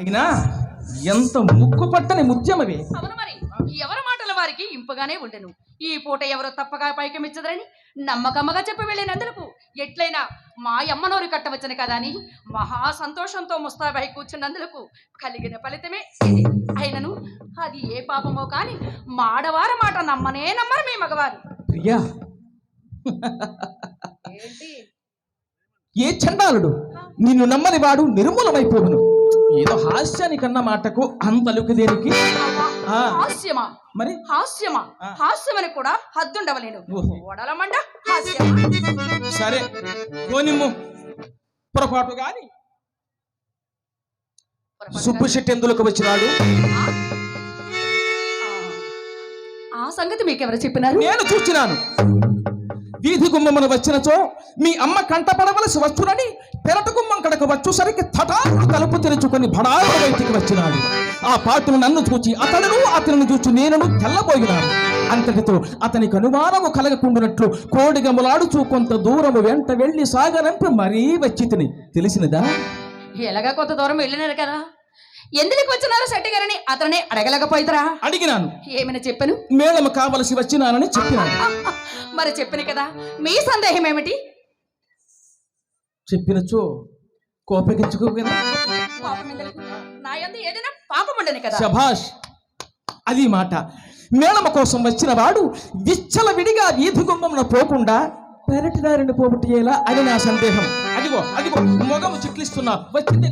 అయినా ఎంత ముక్కు పట్టని ముత్యమవి. అవును మరి. ఎవరి మాటల వారికి ఇంపుగానే ఉండెను. ఈ పూట ఎవరో తప్పగా పైకమిచ్చదని నమ్మకమ్మగా చెప్పి వెళ్ళినందులకు ఎట్లయినా మా అమ్మ నోరు కట్టవచ్చని కదా అని మహా సంతోషంతో ముస్తాబై కూర్చున్నందులకు కలిగిన ఫలితమే ఇది. అయినను అది ఏ పాపమో కాని మాడవారి మాట నమ్మనే నమ్మరు మీ మగవారు. ప్రియా. ఏ చండాలుడు? నిన్ను నమ్మని వాడు నిర్మూలమైపోవును. ఏదో హాస్యానికన్న మాటకు అంతలుకు దేనికి? అవ్వా, ఆ. హాస్యమా? మరి? హాస్యమా? ఆ. హాస్యమని కూడా హద్దుండవలేను. హాస్యమా సరే పోనిమ్ము పొరపాటు గాని. సుబ్బు శెట్టి ఎందులోకి వచ్చినాడు? ఆ? ఆ. సంగతి మీకెవరు చెప్పినారు? నేను చూచినాను. వీధి గుమ్మమున వచ్చినచో మీ అమ్మ కంటపడవలసి వచ్చునని పెరట గుమ్మం కడకు వచ్చుసరికి తటారు తలుపు తెరుచుకొని బడారు బయటికి వచ్చినాడు. ఆ పాటును నన్ను చూచి అతడును అతనిని చూచి నేనును తెల్లబోయినాను. అంతటితో అతనికి అనుమానము కలగకుండానట్లు కోడిగములాడుచూ కొంత దూరము వెంట వెళ్ళి సాగనంపి మరీ వచ్చి తిని తెలిసినదా? ఎలాగా కొంత దూరం వెళ్ళినారు కదా? ఎందుకు వచ్చినారు శెట్టి గారని అతనే అడగలేకపోయితరా? అడిగినాను. ఏమైనా చెప్పాను? మేళము కావలసి వచ్చినానని చెప్పినాను. మరి చెప్పిన కదా మీ సందేహం ఏమిటి? చెప్పినచో కోపగించుకోగలరా పాపం ఎందుకు? నా యందు ఏదైనా పాపం ఉండని కదా. శభాష్ అది మాట. మేళమ కోసం వచ్చిన వాడు విచ్చల విడిగా వీధి గుమ్మమున పోకుండా పెరటిదారిని పోగొట్టేలా అని నా సందేహం. అదిగో అదిగో మొగము చిట్లిస్తున్నా. వచ్చింది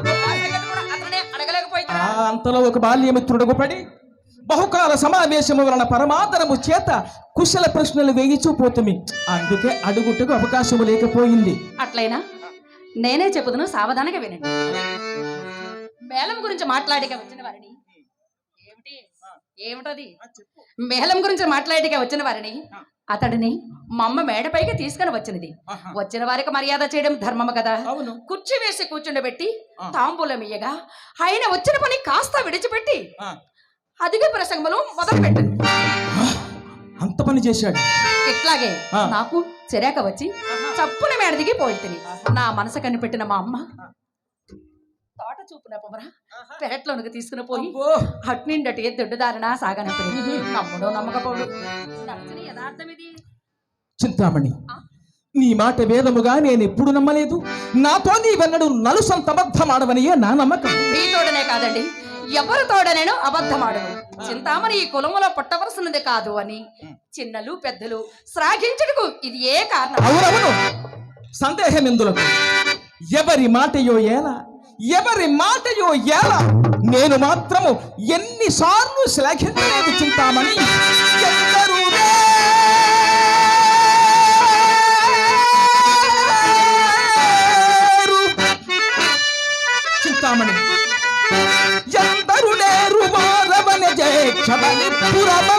అంతలో ఒక బాల్యమిత్రుడుగు పడి బహుకాల సమావేశము వలన పరమాదరము చేత కుశల ప్రశ్నలు వేయిచూ పోతుమి అందుకే అడుగుటకు అవకాశము లేకపోయింది. అట్లయినా? నేనే చెప్పుదును సావధానంగా వినండి. మేళం గురించి మాట్లాడిక వచ్చిన వారిని. ఏమిటి? ఏమిటది? మేళం గురించి మాట్లాడిక వచ్చిన వారిని. అతడిని మా అమ్మ మేడపైకి తీసుకుని వచ్చినది. వచ్చిన వారికి మర్యాద చేయడం ధర్మము కదా. కుర్చీ వేసి కూర్చుండబెట్టి. తాంబూలం ఇయ్యగా ఆయన వచ్చిన పని కాస్త విడిచిపెట్టి. అధిక ప్రసంగములు మొదలు పెట్టండి అంత పని చేశాడు. ఇట్లాగే. నాకు చిరాక వచ్చి చప్పున మేడ దిగి పోయి నా మనసు కనిపెట్టిన మా అమ్మ తోట చూపున పొమరా పెరట్లోనికి తీసుకుని పోయి. అట్నిండటి దొడ్డుదారణ సాగనంపి నమ్ముడు నమ్మకపోడు. నచ్చని యథార్థం ఇది. చింతామణి? నీ మాట వేదముగా నేను ఎప్పుడు నమ్మలేదు. నాతో నీ వెన్నడు నలుసంత అబద్ధమాడవనియే నా నమ్మకం. మీ తోడనే కాదండి. ఎవరి తోడనేను అబద్ధమాడను చింతామణి ఈ కులములో పుట్టవలసినది కాదు అని. చిన్నలు పెద్దలు శ్లాఘించుటకు ఇది ఏ కారణం? అవునవును. సందేహం ఎందులకు ఎవరి మాటయో ఏలా? ఎవరి మాటయో ఏలా? నేను మాత్రము ఎన్నిసార్లు శ్లాఘించలేదు చింతామణి. ఎందరూ সবাই মানে পুরাবো